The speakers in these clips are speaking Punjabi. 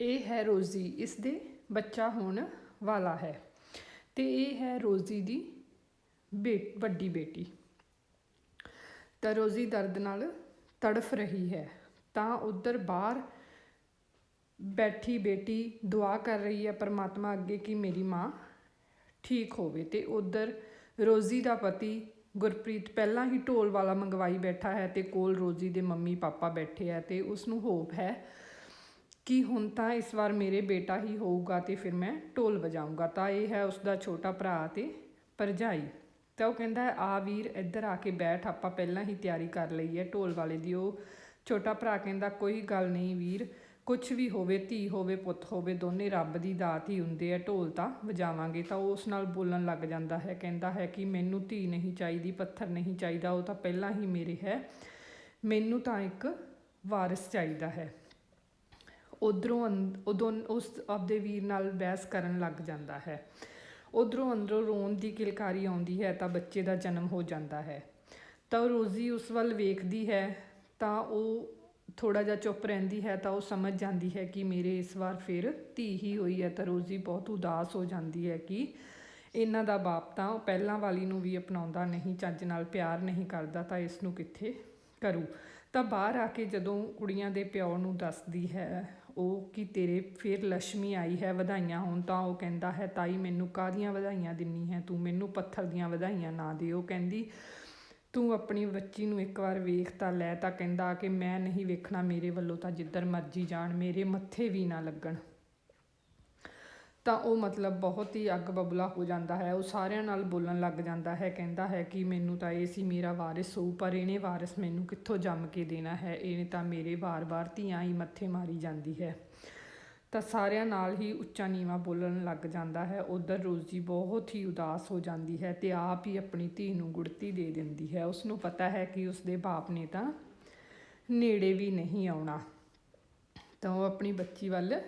ਇਹ ਹੈ ਰੋਜ਼ੀ, ਇਸ ਦੇ ਬੱਚਾ ਹੋਣ ਵਾਲਾ ਹੈ। ਤੇ ਇਹ ਹੈ ਰੋਜ਼ੀ ਦੀ ਬੇ, ਵੱਡੀ ਬੇਟੀ। ਤਾਂ ਰੋਜ਼ੀ ਦਰਦ ਨਾਲ ਤੜਫ ਰਹੀ ਹੈ। ਤਾਂ ਉਧਰ ਬਾਹਰ ਬੈਠੀ ਬੇਟੀ ਦੁਆ ਕਰ ਰਹੀ ਹੈ ਪਰਮਾਤਮਾ ਅੱਗੇ ਕਿ ਮੇਰੀ ਮਾਂ ਠੀਕ ਹੋਵੇ। ਤੇ ਉਧਰ ਰੋਜ਼ੀ ਦਾ ਪਤੀ ਗੁਰਪ੍ਰੀਤ ਪਹਿਲਾਂ ਹੀ ਢੋਲ ਵਾਲਾ ਮੰਗਵਾਈ ਬੈਠਾ ਹੈ ਤੇ ਕੋਲ ਰੋਜ਼ੀ ਦੇ ਮੰਮੀ ਪਾਪਾ ਬੈਠੇ ਆ ਤੇ ਉਸ ਨੂੰ ਹੋਪ ਹੈ ਕਿ ਹੁਣ ਤਾਂ ਇਸ ਵਾਰ ਮੇਰੇ ਬੇਟਾ ਹੀ ਹੋਊਗਾ ਤੇ ਫਿਰ ਮੈਂ ਢੋਲ ਵਜਾਊਂਗਾ। ਤਾਂ ਇਹ ਹੈ ਉਸ ਦਾ ਛੋਟਾ ਭਰਾ ਤੇ ਭਰਜਾਈ। ਤਾਂ ਉਹ ਕਹਿੰਦਾ ਹੈ, ਆ ਵੀਰ ਇੱਧਰ ਆ ਕੇ ਬੈਠ ਆਪਾਂ ਪਹਿਲਾਂ ਹੀ ਤਿਆਰੀ ਕਰ ਲਈ ਹੈ ਢੋਲ ਵਾਲੇ ਦੀ। ਉਹ ਛੋਟਾ ਭਰਾ ਕਹਿੰਦਾ ਕੋਈ ਗੱਲ ਨਹੀਂ ਵੀਰ ਕੁਝ ਵੀ ਹੋਵੇ ਧੀ ਹੋਵੇ ਪੁੱਤ ਹੋਵੇ ਦੋਨੇ ਰੱਬ ਦੀ ਦਾਤ ਹੀ ਹੁੰਦੇ ਆ ਢੋਲ ਤਾਂ ਵਜਾਵਾਂਗੇ। ਤਾਂ ਉਹ ਉਸ ਨਾਲ ਬੋਲਣ ਲੱਗ ਜਾਂਦਾ ਹੈ ਕਹਿੰਦਾ ਹੈ ਕਿ ਮੈਨੂੰ ਧੀ ਨਹੀਂ ਚਾਹੀਦੀ ਪੱਥਰ ਨਹੀਂ ਚਾਹੀਦਾ ਉਹ ਤਾਂ ਪਹਿਲਾਂ ਹੀ ਮੇਰੇ ਹੈ। ਮੈਨੂੰ ਤਾਂ ਇੱਕ ਵਾਰਿਸ ਚਾਹੀਦਾ ਹੈ। ਉਧਰੋਂ ਉਦੋਂ ਉਸ ਆਪਦੇ ਵੀਰ ਨਾਲ ਬਹਿਸ ਕਰਨ ਲੱਗ ਜਾਂਦਾ ਹੈ। ਉਧਰੋਂ ਅੰਦਰੋਂ ਰੋਣ ਦੀ ਕਿਲਕਾਰੀ ਆਉਂਦੀ ਹੈ ਤਾਂ ਬੱਚੇ ਦਾ ਜਨਮ ਹੋ ਜਾਂਦਾ ਹੈ। ਤਾਂ ਰੋਜ਼ੀ ਉਸ ਵੱਲ ਵੇਖਦੀ ਹੈ ਤਾਂ ਉਹ ਥੋੜਾ ਜਿਹਾ ਚੁੱਪ ਰਹਿੰਦੀ ਹੈ ਤਾਂ ਉਹ ਸਮਝ ਜਾਂਦੀ ਹੈ ਕਿ ਮੇਰੇ ਇਸ ਵਾਰ ਫਿਰ ਧੀ ਹੀ ਹੋਈ ਹੈ ਤਾਂ ਰੋਜ਼ੀ ਬਹੁਤ ਉਦਾਸ ਹੋ ਜਾਂਦੀ ਹੈ ਕਿ ਇਹਨਾਂ ਦਾ ਬਾਪ ਤਾਂ ਪਹਿਲਾਂ ਵਾਲੀ ਨੂੰ ਵੀ ਅਪਣਾਉਂਦਾ ਨਹੀਂ, ਚੱਜ ਨਾਲ ਪਿਆਰ ਨਹੀਂ ਕਰਦਾ ਤਾਂ ਇਸ ਨੂੰ ਕਿੱਥੇ ਕਰੂ? ਤਾਂ ਬਾਹਰ ਆ ਕੇ ਜਦੋਂ ਕੁੜੀਆਂ ਦੇ ਪਿਓ ਨੂੰ ਦੱਸਦੀ ਹੈ ਉਹ ਕਿ ਤੇਰੇ ਫਿਰ ਲక్ష్ਮੀ ਆਈ ਹੈ ਵਧਾਈਆਂ ਹੋਣ ਤਾਂ ਉਹ ਕਹਿੰਦਾ ਹੈ, ਤਾਈ ਮੈਨੂੰ ਕਾਹਦੀਆਂ ਵਧਾਈਆਂ ਦਿੰਨੀ ਹੈ? ਤੂੰ ਮੈਨੂੰ ਪੱਥਰ ਦੀਆਂ ਵਧਾਈਆਂ ਨਾ ਦੇ ਉਹ ਕਹਿੰਦੀ, ਤੂੰ ਆਪਣੀ ਬੱਚੀ ਨੂੰ ਇੱਕ ਵਾਰ ਵੇਖ ਤਾਂ ਲੈ। ਤਾਂ ਕਹਿੰਦਾ ਕਿ ਮੈਂ ਨਹੀਂ ਵੇਖਣਾ, ਮੇਰੇ ਵੱਲੋਂ ਤਾਂ ਜਿੱਧਰ ਮਰਜ਼ੀ ਜਾਣ, ਮੇਰੇ ਮੱਥੇ ਵੀ ਨਾ ਲੱਗਣ। ਤਾਂ ਉਹ ਮਤਲਬ ਬਹੁਤ ਹੀ ਅੱਗ ਬਬਲਾ ਹੋ ਜਾਂਦਾ ਹੈ। ਉਹ ਸਾਰਿਆਂ ਨਾਲ ਬੋਲਣ ਲੱਗ ਜਾਂਦਾ ਹੈ, ਕਹਿੰਦਾ ਹੈ ਕਿ ਮੈਨੂੰ ਤਾਂ ਇਹ ਸੀ ਮੇਰਾ ਵਾਰਿਸ ਹੋਊ, ਪਰ ਇਹਨੇ ਵਾਰਿਸ ਮੈਨੂੰ ਕਿੱਥੋਂ ਜੰਮ ਕੇ ਦੇਣਾ ਹੈ? ਇਹਨੇ ਤਾਂ ਮੇਰੇ ਵਾਰ-ਵਾਰ ਧੀਆਂ ਹੀ ਮੱਥੇ ਮਾਰੀ ਜਾਂਦੀ ਹੈ। ਤਾਂ ਸਾਰਿਆਂ ਨਾਲ ਹੀ ਉੱਚਾ ਨੀਵਾ ਬੋਲਣ ਲੱਗ ਜਾਂਦਾ ਹੈ। ਉਧਰ ਰੋਜ਼ੀ ਬਹੁਤ ਹੀ ਉਦਾਸ ਹੋ ਜਾਂਦੀ ਹੈ ਤੇ ਆਪ ਹੀ ਆਪਣੀ ਧੀ ਨੂੰ ਗੁੜਤੀ ਦੇ ਦਿੰਦੀ ਹੈ। ਉਸ ਨੂੰ ਪਤਾ ਹੈ ਕਿ ਉਸ ਦੇ ਬਾਪ ਨੇ ਤਾਂ ਨੇੜੇ ਵੀ ਨਹੀਂ ਆਉਣਾ। ਤਾਂ ਉਹ ਆਪਣੀ ਬੱਚੀ ਵੱਲ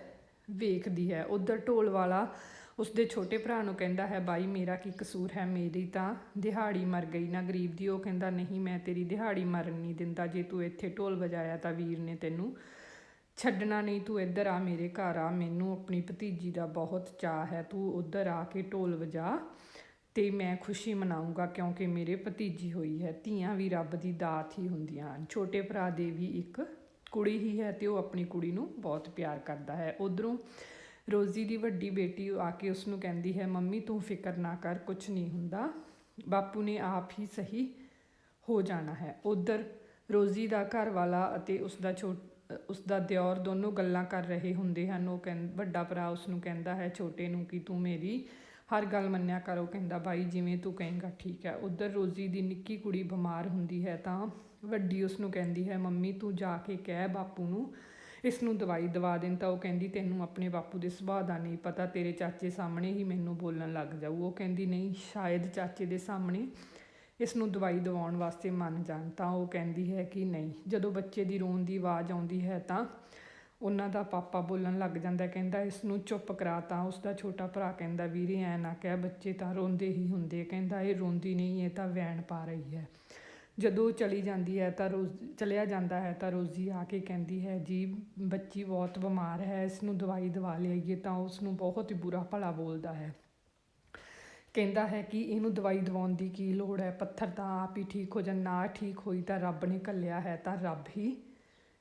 ਵੇਖਦੀ ਹੈ। ਉਧਰ ਢੋਲ ਵਾਲਾ ਉਸਦੇ ਛੋਟੇ ਭਰਾ ਨੂੰ ਕਹਿੰਦਾ ਹੈ, ਬਾਈ, ਮੇਰਾ ਕੀ ਕਸੂਰ ਹੈ? ਮੇਰੀ ਤਾਂ ਦਿਹਾੜੀ ਮਰ ਗਈ ਨਾ ਗਰੀਬ ਦੀ। ਉਹ ਕਹਿੰਦਾ, ਨਹੀਂ, ਮੈਂ ਤੇਰੀ ਦਿਹਾੜੀ ਮਰਨ ਨਹੀਂ ਦਿੰਦਾ। ਜੇ ਤੂੰ ਇੱਥੇ ਢੋਲ ਵਜਾਇਆ ਤਾਂ ਵੀਰ ਨੇ ਤੈਨੂੰ ਛੱਡਣਾ ਨਹੀਂ। ਤੂੰ ਇੱਧਰ ਆ, ਮੇਰੇ ਘਰ ਆ। ਮੈਨੂੰ ਆਪਣੀ ਭਤੀਜੀ ਦਾ ਬਹੁਤ ਚਾਹ ਹੈ। ਤੂੰ ਉੱਧਰ ਆ ਕੇ ਢੋਲ ਵਜਾ ਤੇ ਮੈਂ ਖੁਸ਼ੀ ਮਨਾਉਂਗਾ ਕਿਉਂਕਿ ਮੇਰੇ ਭਤੀਜੀ ਹੋਈ ਹੈ। ਧੀਆਂ ਵੀ ਰੱਬ ਦੀ ਦਾਤ ਹੀ ਹੁੰਦੀਆਂ ਹਨ। ਛੋਟੇ ਭਰਾ ਦੇ ਵੀ ਇੱਕ ਕੁੜੀ ਹੀ ਹੈ ਤੇ ਉਹ ਆਪਣੀ ਕੁੜੀ ਨੂੰ ਬਹੁਤ ਪਿਆਰ ਕਰਦਾ ਹੈ। ਉਧਰੋਂ ਰੋਜ਼ੀ ਦੀ ਵੱਡੀ ਬੇਟੀ ਆ ਕੇ ਉਸ ਨੂੰ ਕਹਿੰਦੀ ਹੈ, ਮੰਮੀ, ਤੂੰ ਫਿਕਰ ਨਾ ਕਰ ਕੁਝ ਨਹੀਂ ਹੁੰਦਾ। ਬਾਪੂ ਨੇ ਆਪ ਹੀ ਸਹੀ ਹੋ ਜਾਣਾ ਹੈ। ਉਧਰ ਰੋਜ਼ੀ ਦਾ ਘਰ ਵਾਲਾ ਅਤੇ ਉਸ ਦਾ ਛੋਟ ਉਸ ਦਾ ਦਿਓਰ ਦੋਨੋਂ ਗੱਲਾਂ ਕਰ ਰਹੇ ਹੁੰਦੇ ਹਨ। ਉਹ ਕਹਿੰ, ਵੱਡਾ ਭਰਾ ਉਸ ਨੂੰ ਕਹਿੰਦਾ ਹੈ, ਛੋਟੇ ਨੂੰ ਕਿ ਤੂੰ ਮੇਰੀ ਹਰ ਗੱਲ ਮੰਨਿਆ ਕਰ ਉਹ ਕਹਿੰਦਾ ਬਾਈ, ਜਿਵੇਂ ਤੂੰ ਕਹੇਂਗਾ, ਠੀਕ ਹੈ। ਉਧਰ ਰੋਜ਼ੀ ਦੀ ਨਿੱਕੀ ਕੁੜੀ ਬਿਮਾਰ ਹੁੰਦੀ ਹੈ ਤਾਂ ਵੱਡੀ ਉਸ ਨੂੰ ਕਹਿੰਦੀ ਹੈ, ਮੰਮੀ, ਤੂੰ ਜਾ ਕੇ ਕਹਿ ਬਾਪੂ ਨੂੰ ਇਸ ਨੂੰ ਦਵਾਈ ਦਵਾ ਦੇਣ। ਤਾਂ ਉਹ ਕਹਿੰਦੀ, ਤੈਨੂੰ ਆਪਣੇ ਬਾਪੂ ਦੇ ਸੁਭਾਅ ਦਾ ਨਹੀਂ ਪਤਾ, ਤੇਰੇ ਚਾਚੇ ਸਾਹਮਣੇ ਹੀ ਮੈਨੂੰ ਬੋਲਣ ਲੱਗ ਜਾਊ। ਉਹ ਕਹਿੰਦੀ, ਨਹੀਂ, ਸ਼ਾਇਦ ਚਾਚੇ ਦੇ ਸਾਹਮਣੇ ਇਸ ਨੂੰ ਦਵਾਈ ਦਿਵਾਉਣ ਵਾਸਤੇ ਮੰਨ ਜਾਣ। ਤਾਂ ਉਹ ਕਹਿੰਦੀ ਹੈ ਕਿ ਨਹੀਂ, ਜਦੋਂ ਬੱਚੇ ਦੀ ਰੋਣ ਦੀ ਆਵਾਜ਼ ਆਉਂਦੀ ਹੈ ਤਾਂ ਉਹਨਾਂ ਦਾ ਪਾਪਾ ਬੋਲਣ ਲੱਗ ਜਾਂਦਾ, ਕਹਿੰਦਾ ਇਸ ਨੂੰ ਚੁੱਪ ਕਰਾ ਤਾਂ ਉਸ ਦਾ ਛੋਟਾ ਭਰਾ ਕਹਿੰਦਾ, ਵੀਰੇ, ਐ ਨਾ ਕਹਿ, ਬੱਚੇ ਤਾਂ ਰੋਂਦੇ ਹੀ ਹੁੰਦੇ ਕਹਿੰਦਾ, ਇਹ ਰੋਂਦੀ ਨਹੀਂ, ਇਹ ਤਾਂ ਵੈਣ ਪਾ ਰਹੀ ਹੈ। ਜਦੋਂ ਚਲੀ ਜਾਂਦੀ ਹੈ ਤਾਂ ਰੋਜ਼, ਚਲਿਆ ਜਾਂਦਾ ਹੈ ਤਾਂ ਰੋਜ਼ੀ ਆ ਕੇ ਕਹਿੰਦੀ ਹੈ, ਜੀ, ਬੱਚੀ ਬਹੁਤ ਬਿਮਾਰ ਹੈ ਇਸ ਨੂੰ ਦਵਾਈ ਦਵਾ ਲਿਆਈਏ ਤਾਂ ਉਸ ਨੂੰ ਬਹੁਤ ਹੀ ਬੁਰਾ ਭਲਾ ਬੋਲਦਾ ਹੈ। ਕਹਿੰਦਾ ਹੈ ਕਿ ਇਹਨੂੰ ਦਵਾਈ ਦਵਾਉਣ ਦੀ ਕੀ ਲੋੜ ਹੈ? ਪੱਥਰ ਤਾਂ ਆਪ ਹੀ ਠੀਕ ਹੋ ਜਾ ਨਾ ਠੀਕ ਹੋਈ ਤਾਂ ਰੱਬ ਨੇ ਘੱਲਿਆ ਹੈ ਤਾਂ ਰੱਬ ਹੀ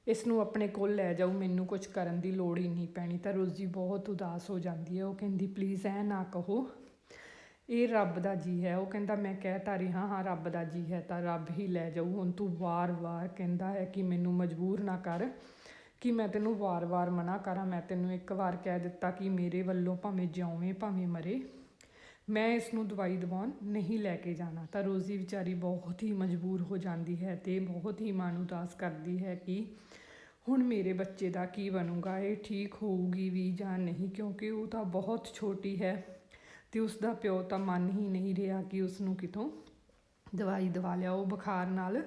ਇਸ ਨੂੰ ਆਪਣੇ ਕੋਲ ਲੈ ਜਾਊ ਮੈਨੂੰ ਕੁਝ ਕਰਨ ਦੀ ਲੋੜ ਹੀ ਨਹੀਂ ਪੈਣੀ। ਤਾਂ ਰੋਜ਼ੀ ਬਹੁਤ ਉਦਾਸ ਹੋ ਜਾਂਦੀ ਹੈ। ਉਹ ਕਹਿੰਦੀ ਪਲੀਜ਼ ਐ ਨਾ ਕਹੋ, ਇਹ ਰੱਬ ਦਾ ਜੀ ਹੈ। ਉਹ ਕਹਿੰਦਾ, ਮੈਂ ਕਹਿ ਤਾਂ ਰਿਹਾ ਹਾਂ, ਰੱਬ ਦਾ ਜੀ ਹੈ ਤਾਂ ਰੱਬ ਹੀ ਲੈ ਜਾਊ। ਹੁਣ ਤੂੰ ਵਾਰ-ਵਾਰ ਕਹਿੰਦਾ ਹੈ ਕਿ ਮੈਨੂੰ ਮਜਬੂਰ ਨਾ ਕਰ, ਕਿ ਮੈਂ ਤੈਨੂੰ ਵਾਰ-ਵਾਰ ਮਨਾ ਕਰਾਂ। ਮੈਂ ਤੈਨੂੰ ਇੱਕ ਵਾਰ ਕਹਿ ਦਿੱਤਾ ਕਿ ਮੇਰੇ ਵੱਲੋਂ ਭਾਵੇਂ ਜਿਉਵੇਂ ਭਾਵੇਂ ਮਰੇ। ਮੈਂ ਇਸ ਨੂੰ ਦਵਾਈ ਦਵਾਉਣ ਨਹੀਂ ਲੈ ਕੇ ਜਾਣਾ। ਤਾਂ ਰੋਜ਼ੀ ਵਿਚਾਰੀ ਬਹੁਤ ਹੀ ਮਜਬੂਰ ਹੋ ਜਾਂਦੀ ਹੈ ਤੇ ਬਹੁਤ ਹੀ ਮਨ ਉਦਾਸ ਕਰਦੀ ਹੈ ਕਿ ਹੁਣ ਮੇਰੇ ਬੱਚੇ ਦਾ ਕੀ ਬਣੂਗਾ, ਇਹ ਠੀਕ ਹੋਊਗੀ ਵੀ ਜਾਂ ਨਹੀਂ, ਕਿਉਂਕਿ ਉਹ ਤਾਂ ਬਹੁਤ ਛੋਟੀ ਹੈ ਤੇ ਉਸ ਦਾ ਪਿਓ ਤਾਂ ਮੰਨ ਹੀ ਨਹੀਂ ਰਿਹਾ ਕਿ ਉਸ ਨੂੰ ਕਿਤੋਂ ਦਵਾਈ ਦਵਾ ਲਿਆ। ਉਹ ਬੁਖਾਰ ਨਾਲ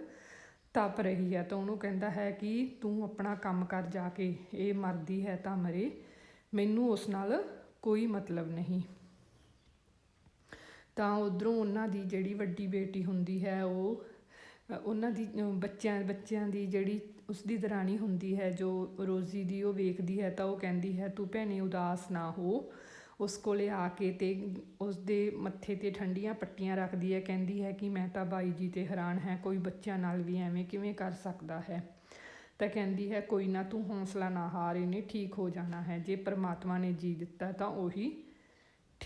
ਤਪ ਰਹੀ ਹੈ ਤਾਂ ਉਹਨੂੰ ਕਹਿੰਦਾ ਹੈ ਕਿ ਤੂੰ ਆਪਣਾ ਕੰਮ ਕਰ ਜਾ ਕੇ, ਇਹ ਮਰਦੀ ਹੈ ਤਾਂ ਮਰੇ। ਮੈਨੂੰ ਉਸ ਨਾਲ ਕੋਈ ਮਤਲਬ ਨਹੀਂ। ਤਾਂ ਉੱਧਰੋਂ ਉਹਨਾਂ ਦੀ ਜਿਹੜੀ ਵੱਡੀ ਬੇਟੀ ਹੁੰਦੀ ਹੈ, ਉਹ ਉਹਨਾਂ ਦੀ ਬੱਚਿਆਂ ਬੱਚਿਆਂ ਦੀ ਜਿਹੜੀ ਉਸਦੀ ਦਰਾਣੀ ਹੁੰਦੀ ਹੈ, ਜੋ ਰੋਜ਼ੀ ਦੀ ਉਹ ਵੇਖਦੀ ਹੈ, ਤਾਂ ਉਹ ਕਹਿੰਦੀ ਹੈ, ਤੂੰ ਭੈਣੇ ਉਦਾਸ ਨਾ ਹੋ। ਉਸ ਕੋਲੇ ਆ ਕੇ ਤੇ ਉਸਦੇ ਮੱਥੇ ਤੇ ਠੰਡੀਆਂ ਪੱਟੀਆਂ ਰੱਖਦੀ ਹੈ। ਕਹਿੰਦੀ ਹੈ ਕਿ ਮੈਂ ਤਾਂ ਬਾਈ ਜੀ ਤੇ ਹੈਰਾਨ ਹੈ, ਕੋਈ ਬੱਚਿਆਂ ਨਾਲ ਵੀ ਐਵੇਂ ਕਿਵੇਂ ਕਰ ਸਕਦਾ ਹੈ? ਤਾਂ ਕਹਿੰਦੀ ਹੈ, ਕੋਈ ਨਾ, ਤੂੰ ਹੌਸਲਾ ਨਾ ਹਾਰ, ਇਹਨੇ ਠੀਕ ਹੋ ਜਾਣਾ ਹੈ। ਜੇ ਪ੍ਰਮਾਤਮਾ ਨੇ ਜੀ ਦਿੱਤਾ ਤਾਂ ਉਹੀ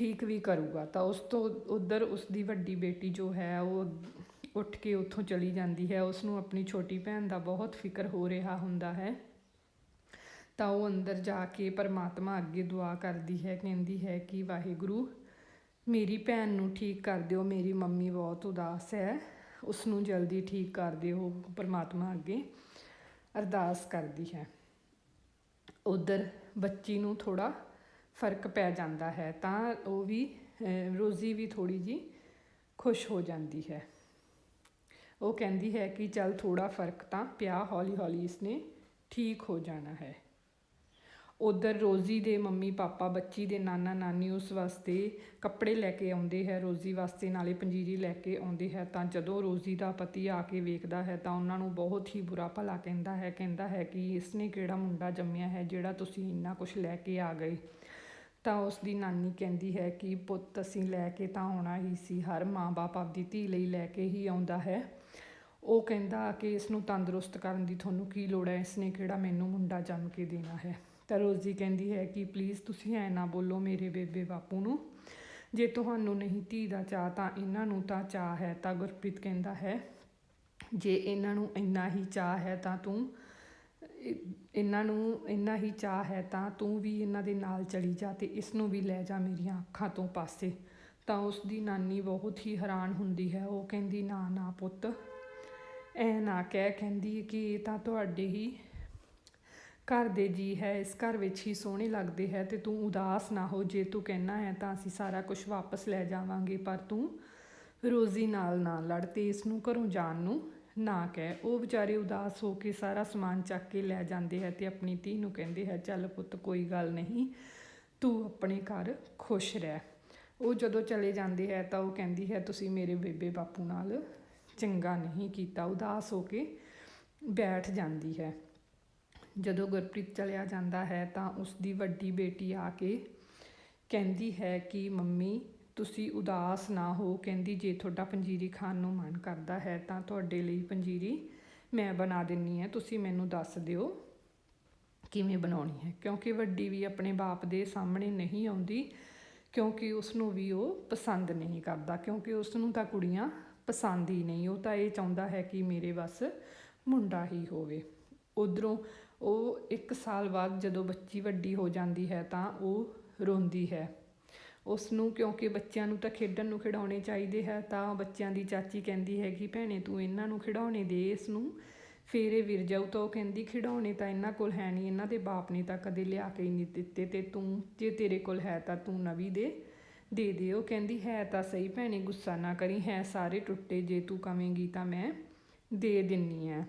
ਠੀਕ ਵੀ ਕਰੂਗਾ, ਤਾਂ ਉਸ ਤੋਂ ਉਧਰ ਉਸ ਦੀ ਵੱਡੀ ਬੇਟੀ ਜੋ ਹੈ, ਉਹ ਉੱਠ ਕੇ ਉੱਥੋਂ ਚਲੀ ਜਾਂਦੀ ਹੈ। ਉਸ ਨੂੰ ਆਪਣੀ ਛੋਟੀ ਭੈਣ ਦਾ ਬਹੁਤ ਫਿਕਰ ਹੋ ਰਿਹਾ ਹੁੰਦਾ ਹੈ। ਤਾਂ ਉਹ ਅੰਦਰ ਜਾ ਕੇ ਪਰਮਾਤਮਾ ਅੱਗੇ ਦੁਆ ਕਰਦੀ ਹੈ, ਕਹਿੰਦੀ ਹੈ ਕਿ, ਵਾਹਿਗੁਰੂ, ਮੇਰੀ ਭੈਣ ਨੂੰ ਠੀਕ ਕਰ ਦਿਓ, ਮੇਰੀ ਮੰਮੀ ਬਹੁਤ ਉਦਾਸ ਹੈ। ਉਸ ਨੂੰ ਜਲਦੀ ਠੀਕ ਕਰ ਦਿਓ। ਪਰਮਾਤਮਾ ਅੱਗੇ ਅਰਦਾਸ ਕਰਦੀ ਹੈ। ਉਧਰ ਬੱਚੀ ਨੂੰ ਥੋੜਾ ਫ਼ਰਕ ਪੈ ਜਾਂਦਾ ਹੈ, ਤਾਂ ਉਹ ਵੀ ਰੋਜ਼ੀ ਵੀ ਥੋੜੀ ਜੀ ਖੁਸ਼ ਹੋ ਜਾਂਦੀ ਹੈ। ਉਹ ਕਹਿੰਦੀ ਹੈ ਕਿ ਚੱਲ ਥੋੜਾ ਫ਼ਰਕ ਤਾਂ ਪਿਆ, ਹੌਲੀ ਹੌਲੀ ਇਸਨੇ ਠੀਕ ਹੋ ਜਾਣਾ ਹੈ। ਉਧਰ ਰੋਜ਼ੀ ਦੇ ਮੰਮੀ ਪਾਪਾ, ਬੱਚੀ ਦੇ ਨਾਨਾ ਨਾਨੀ ਉਸ ਵਾਸਤੇ ਕੱਪੜੇ ਲੈ ਕੇ ਆਉਂਦੇ ਹੈ, ਰੋਜ਼ੀ ਵਾਸਤੇ ਨਾਲੇ ਪੰਜੀਰੀ ਲੈ ਕੇ ਆਉਂਦੇ ਹੈ, ਤਾਂ ਜਦੋਂ ਰੋਜ਼ੀ ਦਾ ਪਤੀ ਆ ਕੇ ਵੇਖਦਾ ਹੈ ਤਾਂ ਉਹਨਾਂ ਨੂੰ ਬਹੁਤ ਹੀ ਬੁਰਾ ਭਲਾ ਕਹਿੰਦਾ ਹੈ ਕਹਿੰਦਾ ਹੈ ਕਿ ਇਸਨੇ ਕਿਹੜਾ ਮੁੰਡਾ ਜੰਮਿਆ ਹੈ, ਜਿਹੜਾ ਤੁਸੀਂ ਇੰਨਾ ਕੁਝ ਲੈ ਕੇ ਆ ਗਏ। ਤਾਂ ਉਸ ਦੀ ਨਾਨੀ ਕਹਿੰਦੀ ਹੈ ਕਿ ਪੁੱਤ ਅਸੀਂ ਲੈ ਕੇ ਤਾਂ ਆਉਣਾ ਹੀ ਸੀ, ਹਰ ਮਾਂ-ਬਾਪ ਆਪਦੀ ਧੀ ਲਈ ਲੈ ਕੇ ਹੀ ਆਉਂਦਾ ਹੈ। ਉਹ ਕਹਿੰਦਾ ਕਿ ਇਸ ਨੂੰ ਤੰਦਰੁਸਤ ਕਰਨ ਦੀ ਤੁਹਾਨੂੰ ਕੀ ਲੋੜ ਹੈ? ਇਸ ਨੇ ਕਿਹੜਾ ਮੈਨੂੰ ਮੁੰਡਾ ਜੰਮ ਕੇ ਦੇਣਾ ਹੈ? ਤਾਂ ਰੋਜ਼ੀ ਕਹਿੰਦੀ ਹੈ ਕਿ ਪਲੀਜ਼ ਤੁਸੀਂ ਐ ਨਾ ਬੋਲੋ ਮੇਰੇ ਬੇਬੇ ਬਾਪੂ ਨੂੰ, ਜੇ ਤੁਹਾਨੂੰ ਨਹੀਂ ਧੀ ਦਾ ਚਾਹ ਤਾਂ ਇਹਨਾਂ ਨੂੰ ਤਾਂ ਚਾਹ ਹੈ ਤਾਂ ਗੁਰਪ੍ਰੀਤ ਕਹਿੰਦਾ ਹੈ, ਜੇ ਇਹਨਾਂ ਨੂੰ ਇੰਨਾ ਹੀ ਚਾਹ ਹੈ ਤਾਂ ਤੂੰ ਇਹਨਾਂ ਨੂੰ, ਇੰਨਾ ਹੀ ਚਾਹ ਹੈ ਤਾਂ ਤੂੰ ਵੀ ਇਹਨਾਂ ਦੇ ਨਾਲ ਚਲੀ ਜਾ ਤੇ ਇਸ ਨੂੰ ਵੀ ਲੈ ਜਾ ਮੇਰੀਆਂ ਅੱਖਾਂ ਤੋਂ ਪਾਸੇ। ਤਾਂ ਉਸ ਦੀ ਨਾਨੀ ਬਹੁਤ ਹੀ ਹੈਰਾਨ ਹੁੰਦੀ ਹੈ। ਉਹ ਕਹਿੰਦੀ, ਨਾ ਨਾ ਪੁੱਤ ਐ ਨਾ ਕਹਿ। ਕਹਿੰਦੀ ਕਿ ਇਹ ਤਾਂ ਤੁਹਾਡੇ ਹੀ ਘਰ ਦੇ ਜੀ ਹੈ। ਇਸ ਘਰ ਵਿੱਚ ਹੀ ਸੋਹਣੇ ਲੱਗਦੇ ਹੈ ਤੇ ਤੂੰ ਉਦਾਸ ਨਾ ਹੋ। ਜੇ ਤੂੰ ਕਹਿਣਾ ਹੈ ਤਾਂ ਅਸੀਂ ਸਾਰਾ ਕੁਝ ਵਾਪਸ ਲੈ ਜਾਵਾਂਗੇ, ਪਰ ਤੂੰ ਰੋਜ਼ੀ ਨਾਲ ਨਾ ਲੜ ਤੇ ਇਸ ਨੂੰ ਘਰੋਂ ਜਾਣ ਨੂੰ ਨਾ ਕਹਿ। ਉਹ ਵਿਚਾਰੇ ਉਦਾਸ ਹੋ ਕੇ ਸਾਰਾ ਸਮਾਨ ਚੱਕ ਕੇ ਲੈ ਜਾਂਦੇ ਹੈ ਤੇ ਆਪਣੀ ਧੀ ਨੂੰ ਕਹਿੰਦੇ ਹੈ, ਚੱਲ ਪੁੱਤ, ਕੋਈ ਗੱਲ ਨਹੀਂ, ਤੂੰ ਆਪਣੇ ਘਰ ਖੁਸ਼ ਰਹਿ। ਉਹ ਜਦੋਂ ਚਲੇ ਜਾਂਦੇ ਹੈ ਤਾਂ ਉਹ ਕਹਿੰਦੀ ਹੈ, ਤੁਸੀਂ ਮੇਰੇ ਬੇਬੇ ਬਾਪੂ ਨਾਲ ਚੰਗਾ ਨਹੀਂ ਕੀਤਾ। ਉਦਾਸ ਹੋ ਕੇ ਬੈਠ ਜਾਂਦੀ ਹੈ। ਜਦੋਂ ਗੁਰਪ੍ਰੀਤ ਚਲਿਆ ਜਾਂਦਾ ਹੈ ਤਾਂ ਉਸ ਦੀ ਵੱਡੀ ਬੇਟੀ ਆ ਕੇ ਕਹਿੰਦੀ ਹੈ ਕਿ ਮੰਮੀ ਤੁਸੀਂ ਉਦਾਸ ਨਾ ਹੋ ਕਹਿੰਦੀ, ਜੇ ਤੁਹਾਡਾ ਪੰਜੀਰੀ ਖਾਣ ਨੂੰ ਮਨ ਕਰਦਾ ਹੈ, ਤਾਂ ਤੁਹਾਡੇ ਲਈ ਪੰਜੀਰੀ ਮੈਂ ਬਣਾ ਦਿੰਨੀ ਹੈ। ਤੁਸੀਂ ਮੈਨੂੰ ਦੱਸ ਦਿਓ ਕਿਵੇਂ ਬਣਾਉਣੀ ਹੈ। ਕਿਉਂਕਿ ਵੱਡੀ ਵੀ ਆਪਣੇ ਬਾਪ ਦੇ ਸਾਹਮਣੇ ਨਹੀਂ ਆਉਂਦੀ, ਕਿਉਂਕਿ ਉਸ ਨੂੰ ਵੀ ਉਹ ਪਸੰਦ ਨਹੀਂ ਕਰਦਾ। ਕਿਉਂਕਿ ਉਸ ਨੂੰ ਤਾਂ ਕੁੜੀਆਂ ਪਸੰਦ ਹੀ ਨਹੀਂ। ਉਹ ਤਾਂ ਇਹ ਚਾਹੁੰਦਾ ਹੈ ਕਿ ਮੇਰੇ ਬਸ ਮੁੰਡਾ ਹੀ ਹੋਵੇ। ਉਧਰੋਂ ਉਹ 1 ਸਾਲ ਬਾਅਦ ਜਦੋਂ ਬੱਚੀ ਵੱਡੀ ਹੋ ਜਾਂਦੀ ਹੈ ਤਾਂ ਉਹ ਰੋਂਦੀ ਹੈ। ਉਸ ਨੂੰ ਕਿਉਂਕਿ ਬੱਚਿਆਂ ਨੂੰ ਤਾਂ ਖੇਡਣ ਨੂੰ ਖਿਡਾਉਣੇ ਚਾਹੀਦੇ ਹੈ, ਤਾਂ ਬੱਚਿਆਂ ਦੀ ਚਾਚੀ ਕਹਿੰਦੀ ਹੈਗੀ, ਭੈਣੇ, ਤੂੰ ਇਹਨਾਂ ਨੂੰ ਖਿਡੌਣੇ ਦੇ ਇਸ ਨੂੰ ਫੇਰ ਵਿਰ ਜਾਊ ਤਾਂ ਉਹ ਕਹਿੰਦੀ ਖਿਡੌਣੇ ਤਾਂ ਇਹਨਾਂ ਕੋਲ ਹੈ ਨਹੀਂ, ਇਹਨਾਂ ਦੇ ਬਾਪ ਨੇ ਤਾਂ ਕਦੇ ਲਿਆ ਕੇ ਹੀ ਨਹੀਂ ਦਿੱਤੇ ਤੇ ਤੂੰ, ਜੇ ਤੇਰੇ ਕੋਲ ਹੈ ਤਾਂ ਤੂੰ ਨਵੀਂ ਦੇ ਦੇ ਦੇ। ਉਹ ਕਹਿੰਦੀ, ਹੈ ਤਾਂ ਸਹੀ, ਭੈਣੇ, ਗੁੱਸਾ ਨਾ ਕਰੀ, ਹੈ ਸਾਰੇ ਟੁੱਟੇ, ਜੇ ਤੂੰ ਕਵੇਂਗੀ ਤਾਂ ਮੈਂ ਦੇ ਦਿੰਨੀ ਆ।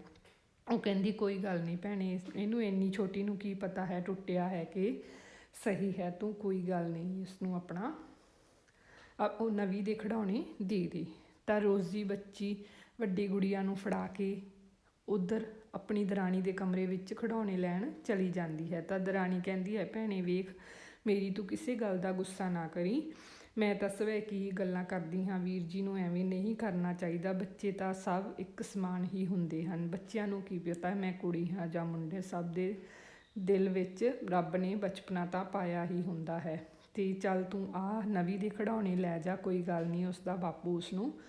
ਉਹ ਕਹਿੰਦੀ, ਕੋਈ ਗੱਲ ਨਹੀਂ ਭੈਣੇ, ਇਹਨੂੰ ਇੰਨੀ ਛੋਟੀ ਨੂੰ ਕੀ ਪਤਾ ਹੈ, ਟੁੱਟਿਆ ਹੈ ਕਿ ਸਹੀ ਹੈ, ਤੂੰ ਕੋਈ ਗੱਲ ਨਹੀਂ ਇਸ ਨੂੰ ਆਪਣਾ ਉਹ ਨਵੀਂ ਦੇ ਖਿਡੌਣੇ ਦੇ ਦੇ। ਤਾਂ ਰੋਜ਼ੀ ਬੱਚੀ ਵੱਡੀ ਗੁੜੀਆ ਨੂੰ ਫੜਾ ਕੇ ਉਧਰ ਆਪਣੀ ਦਰਾਣੀ ਦੇ ਕਮਰੇ ਵਿੱਚ ਖਿਡੌਣੇ ਲੈਣ ਚਲੀ ਜਾਂਦੀ ਹੈ। ਤਾਂ ਦਰਾਣੀ ਕਹਿੰਦੀ ਹੈ, ਭੈਣੇ ਵੇਖ, ਮੇਰੀ ਤੂੰ ਕਿਸੇ ਗੱਲ ਦਾ ਗੁੱਸਾ ਨਾ ਕਰੀ। ਮੈਂ ਤਾਂ ਸਵੇ ਕੀ ਗੱਲਾਂ ਕਰਦੀ ਹਾਂ, ਵੀਰ ਜੀ ਨੂੰ ਐਵੇਂ ਨਹੀਂ ਕਰਨਾ ਚਾਹੀਦਾ। ਬੱਚੇ ਤਾਂ ਸਭ ਇੱਕ ਸਮਾਨ ਹੀ ਹੁੰਦੇ ਹਨ। ਬੱਚਿਆਂ ਨੂੰ ਕੀ ਪਤਾ, ਮੈਂ ਕੁੜੀ ਹਾਂ ਜਾਂ ਮੁੰਡੇ, ਸਭ ਦੇ ਦਿਲ ਵਿੱਚ ਰੱਬ ਨੇ ਬਚਪਨਾ ਤਾਂ ਪਾਇਆ ਹੀ ਹੁੰਦਾ ਹੈ। ਅਤੇ ਚੱਲ ਤੂੰ ਆਹ ਨਵੀਂ ਦੇ ਖਿਡੌਣੇ ਲੈ ਜਾ, ਕੋਈ ਗੱਲ ਨਹੀਂ, ਉਸ ਦਾ ਬਾਪੂ ਉਸਨੂੰ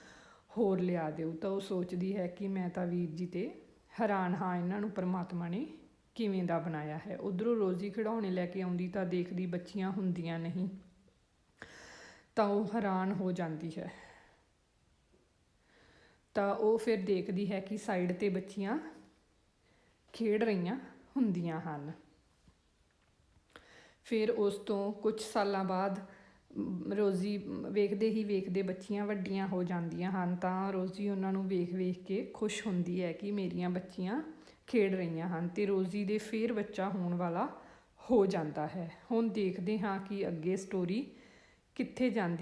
ਹੋਰ ਲਿਆ ਦਿਓ। ਤਾਂ ਉਹ ਸੋਚਦੀ ਹੈ ਕਿ ਮੈਂ ਤਾਂ ਵੀਰ ਜੀ ਤੇ ਹੈਰਾਨ ਹਾਂ, ਇਹਨਾਂ ਨੂੰ ਪਰਮਾਤਮਾ ਨੇ ਕਿਵੇਂ ਦਾ ਬਣਾਇਆ ਹੈ। ਉਧਰੋਂ ਰੋਜ਼ੀ ਖਿਡੌਣੇ ਲੈ ਕੇ ਆਉਂਦੀ ਤਾਂ ਦੇਖਦੀ ਬੱਚੀਆਂ ਹੁੰਦੀਆਂ ਨਹੀਂ। ਤਾਂ ਉਹ ਹੈਰਾਨ ਹੋ ਜਾਂਦੀ ਹੈ। ਤਾਂ ਉਹ ਫਿਰ ਦੇਖਦੀ ਹੈ ਕਿ ਸਾਈਡ ਤੇ ਬੱਚੀਆਂ ਖੇਡ ਰਹੀਆਂ ਹੁੰਦੀਆਂ ਹਨ। ਫਿਰ ਉਸ ਤੋਂ ਕੁਝ ਸਾਲਾਂ ਬਾਅਦ ਰੋਜ਼ੀ ਵੇਖਦੇ ਹੀ ਵੇਖਦੇ ਬੱਚੀਆਂ ਵੱਡੀਆਂ ਹੋ ਜਾਂਦੀਆਂ ਹਨ ਤਾਂ ਰੋਜ਼ੀ ਉਹਨਾਂ ਨੂੰ ਵੇਖ ਵੇਖ ਕੇ ਖੁਸ਼ ਹੁੰਦੀ ਹੈ ਕਿ ਮੇਰੀਆਂ ਬੱਚੀਆਂ ਖੇਡ ਰਹੀਆਂ ਹਨ ਤੇ ਰੋਜ਼ੀ ਦੇ ਫੇਰ ਬੱਚਾ ਹੋਣ ਵਾਲਾ ਹੋ ਜਾਂਦਾ ਹੈ। ਹੁਣ ਦੇਖਦੇ ਹਾਂ ਕਿ ਅੱਗੇ ਸਟੋਰੀ ਕਿੱਥੇ ਜਾਂਦੀ